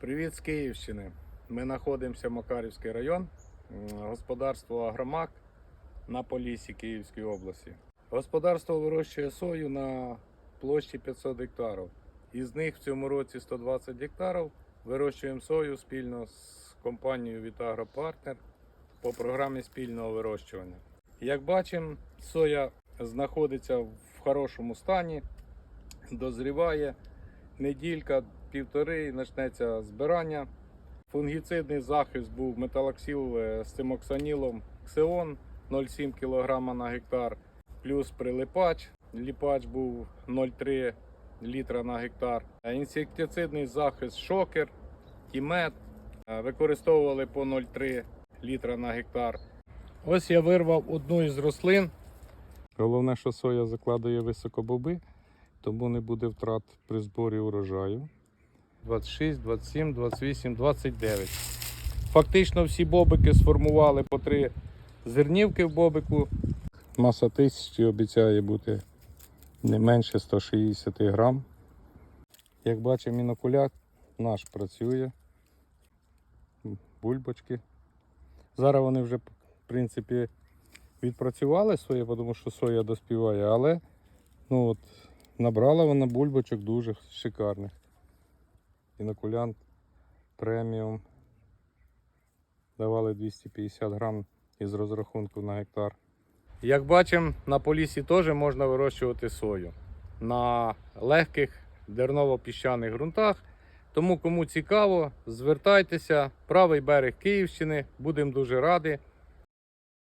Привіт з Київщини. Ми знаходимося в Макарівський район, господарство Агромак на Поліссі Київської області. Господарство вирощує сою на площі 500 гектарів. Із них в цьому році 120 гектарів вирощуємо сою спільно з компанією Вітагро Партнер по програмі спільного вирощування. Як бачимо, соя знаходиться в хорошому стані, дозріває неділька, півтори і почнеться збирання. Фунгіцидний захист був металоксил е, з цимоксанілом Ксеон 0,7 кг на гектар, плюс прилипач. Ліпач був 0,3 літра на гектар. Інсектицидний захист шокер, тімет. Е, Використовували по 0,3 літра на гектар. Ось я вирвав одну із рослин. Головне, що соя закладує високобоби, тому не буде втрат при зборі урожаю. 26, 27, 28, 29. Фактично всі бобики сформували по три зернівки в бобику. Маса тисячі обіцяє бути не менше 160 грам. Як бачимо, інокуляк наш працює. Бульбочки. Зараз вони вже, в принципі, відпрацювали своє, тому що соя доспіває, але ну, от, набрала вона бульбочок дуже шикарних. Інокулянт преміум. Давали 250 грам із розрахунку на гектар. Як бачимо, на полісі теж можна вирощувати сою на легких дерново-піщаних ґрунтах. Тому кому цікаво, звертайтеся, правий берег Київщини, будемо дуже раді.